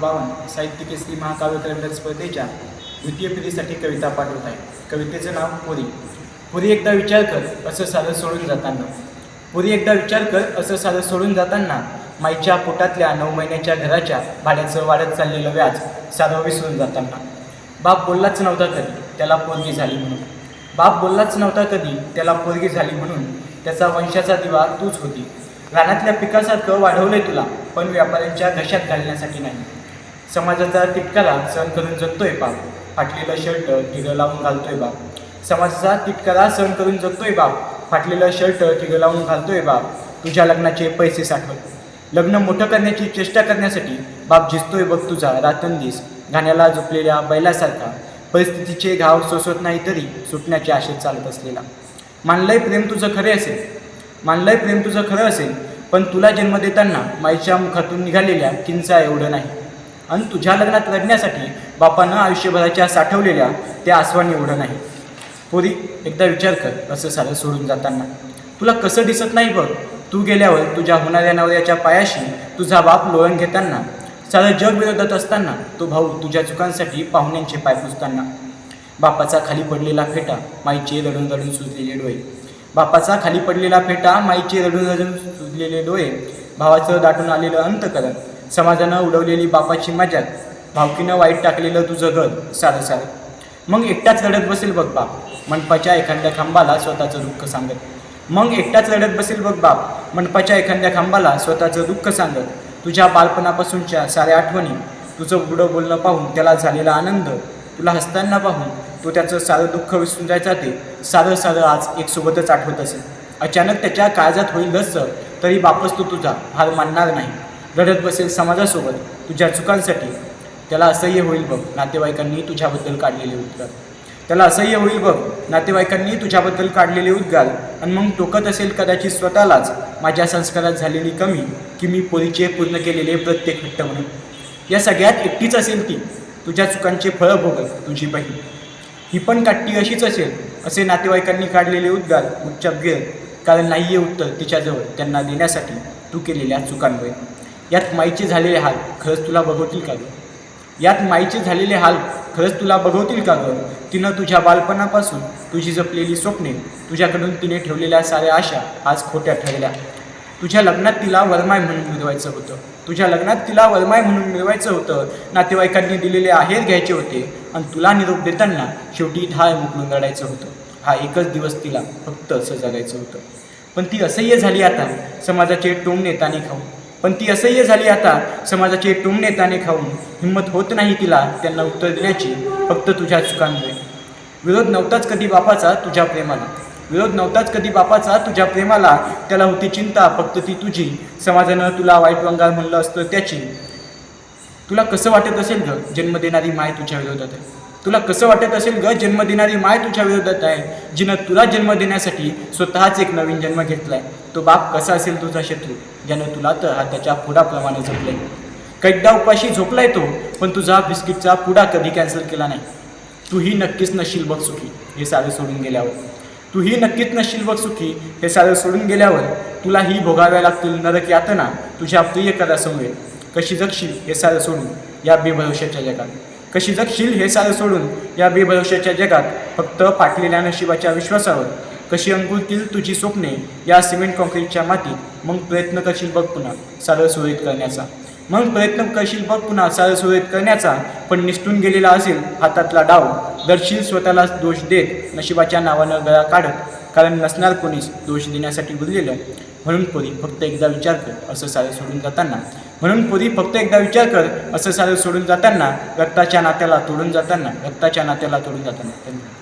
साहित्य केसरी महाकाव्य कॅलेंडर स्पर्धेच्या द्वितीय पिढीसाठी कविता पाठवत आहे. कवितेचं नाव पुरी. पुरी एकदा विचार कर असं साधं सोडून जाताना. पुरी एकदा विचार कर असं साधं सोडून जाताना माईच्या पोटातल्या नऊ महिन्याच्या घराच्या भाड्याचं वाढत चाललेलं व्याज साधं विसरून जाताना. बाप बोललाच नव्हता कधी त्याला पोरगी झाली म्हणून. बाप बोललाच नव्हता कधी त्याला पोरगी झाली म्हणून. त्याचा वंशाचा दिवा तूच होती. रानातल्या पिकासारखं वाढवलंय तुला पण व्यापाऱ्यांच्या घशात घालण्यासाठी नाही. समाजाचा तिटकारा सहन करून जगतोय बाप. फाटलेलं शर्ट टिगं लावून घालतोय बाप. समाजाचा तिटकारा सहन करून जगतोय बाप. फाटलेलं शर्ट टिगं लावून घालतोय बाप. तुझ्या लग्नाचे पैसे साठवत. लग्न मोठं करण्याची चेष्टा करण्यासाठी बाप झिजतोय बघ तुझा रातंदिस घाण्याला झोपलेल्या बैलासारखा. परिस्थितीचे घाव सोसत नाही तरी सुटण्याची आशेत चालत असलेला. मानलंय प्रेम तुझं खरे असेल. मानलंय प्रेम तुझं खरं असेल. पण तुला जन्म देताना माईच्या मुखातून निघालेल्या किंचा एवढं नाही. आणि तुझ्या लग्नात लढण्यासाठी बापानं आयुष्यभराच्या साठवलेल्या त्या आसवानी एवढं नाही. पोरी एकदा विचार कर असं सारं सोडून जाताना. तुला कसं दिसत नाही बघ. तू गेल्यावर तुझ्या होणाऱ्या नवऱ्याच्या पायाशी तुझा बाप लोळण घेताना सारं जग विरोधात असताना तो भाऊ तुझ्या चुकांसाठी पाहुण्यांचे पाय पुसताना. बापाचा खाली पडलेला फेटा माईचे रडून रडून सुजलेले डोळे. बापाचा खाली पडलेला फेटा माईचे रडून रडून सुजलेले डोळे भावाचं दाटून आलेलं अंतकरण. समाजानं उडवलेली बापाची मजाक भावकीनं वाईट टाकलेलं तुझं घर सारं सारं. मग एकटाच लढत बसेल बघ बाप मंडपाच्या एखाद्या खांबाला स्वतःचं दुःख सांगत. मग एकटाच लढत बसेल बघ बाप मंडपाच्या एखाद्या खांबाला स्वतःचं दुःख सांगत. तुझ्या बालपणापासूनच्या साऱ्या आठवणी तुझं पुढं बोलणं पाहून त्याला झालेला आनंद तुला हसताना पाहून तो त्याचं सारं दुःख विसरून जायचा ते सारं सारं आज एकसोबतच आठवत असेल. अचानक त्याच्या काळजात होईल लस तरी बापच तो तुझा हार मानणार नाही. रडत बसेल समाजासोबत तुझ्या चुकांसाठी. त्याला असह्य होईल बघ नातेवाईकांनी तुझ्याबद्दल काढलेले उद्गार. त्याला असह्य होईल बघ नातेवाईकांनी तुझ्याबद्दल काढलेले उद्गार. आणि मग टोकत असेल कदाचित स्वतःलाच माझ्या संस्कारात झालेली कमी की मी पोरीचे पूर्ण केलेले प्रत्येक हट्ट म्हणून. या सगळ्यात एकटीच असेल ती. तुझ्या चुकांचे फळं भोगत तुझी बहीण. ही पण काट्टी अशीच असेल असे नातेवाईकांनी काढलेले उद्गार उच्चाप घेत कारण नाही आहे उत्तर तिच्याजवळ त्यांना देण्यासाठी तू केलेल्या चुकांमुळे. यात माईचे झालेले हाल खरंच तुला बघवतील का गं? यात माईचे झालेले हाल खरंच तुला बघवतील का गं? तिनं तुझ्या बालपणापासून तुझी जपलेली स्वप्ने तुझ्याकडून तिने ठेवलेल्या साऱ्या आशा आज खोट्या ठरल्या. तुझ्या लग्नात तिला वरमाय म्हणून मिळवायचं होतं. तुझ्या लग्नात तिला वरमाय म्हणून मिळवायचं होतं. नातेवाईकांनी दिलेले आहेर घ्यायचे होते आणि तुला निरोप देताना शेवटी ढाळ मुकलून लढायचं होतं. हा एकच दिवस तिला फक्त असं जगायचं होतं. पण ती असह्य झाली आता समाजाचे टोमणे ताने खाऊन. पण ती असह्य झाली आता. समाजाचे टुमणे ताणे खाऊन हिंमत होत नाही तिला त्यांना उत्तर देण्याची फक्त तुझ्या चुकांमुळे. विरोध नव्हताच कधी बापाचा तुझ्या प्रेमाला. विरोध नव्हताच कधी बापाचा तुझ्या प्रेमाला. त्याला होती चिंता फक्त ती तुझी. समाजानं तुला वाईट बंगाल म्हणलं असतं त्याची. तुला कसं वाटत असेल ग? जन्म देणारी माय तुझ्या विरोधात आहे. तुला कसं वाटत असेल ग जन्म देणारी माय तुझ्या विरोधात आहे? जिनं तुला जन्म देण्यासाठी स्वतःच एक नवीन जन्म घेतलाय. तो बाप कसा असेल तुझा शत्रू? ज्यानं तुला तर हाताच्या पुडाप्रमाणे जपले कैदा उपाशी झोपलाय तो पण तुझा बिस्किटचा पुडा कधी कॅन्सल केला नाही. तूही नक्कीच नशील बघ सुखी हे सारे सोडून गेल्यावर. तूही नक्कीच नशील बघ सुखी हे सारे सोडून गेल्यावर तुलाही भोगाव्या लागतील नरक यातना तुझ्या प्रियकरासमोर कशी जगशील हे सारं सोडून या बेभरोशाच्या जगात? कशी जगशील हे साधं सोडून या बेभरोशाच्या जगात फक्त फाटलेल्या नशिबाच्या विश्वासावर कशी अंकुरतील तुझी स्वप्ने या सिमेंट कॉन्क्रीटच्या मातीत? मग प्रयत्न करशील बघ पुन्हा सारं सुरळीत करण्याचा. मग प्रयत्न करशील बघ पुन्हा सारं सुरळीत करण्याचा. पण निसटून गेलेला असेल हातातला डाव. दर्शील स्वतःला दोष देत नशिबाच्या नावानं गळा काढत. कारण नसणार कोणीच दोष देण्यासाठी उरलेलं. म्हणून कोणी फक्त एकदा विचार कर असं सारं सोडून जाताना. म्हणून पूर्वी फक्त एकदा विचार कर असं सारं सोडून जाताना रक्ताच्या नात्याला तोडून जाताना रक्ताच्या नात्याला तोडून जाताना. धन्यवाद.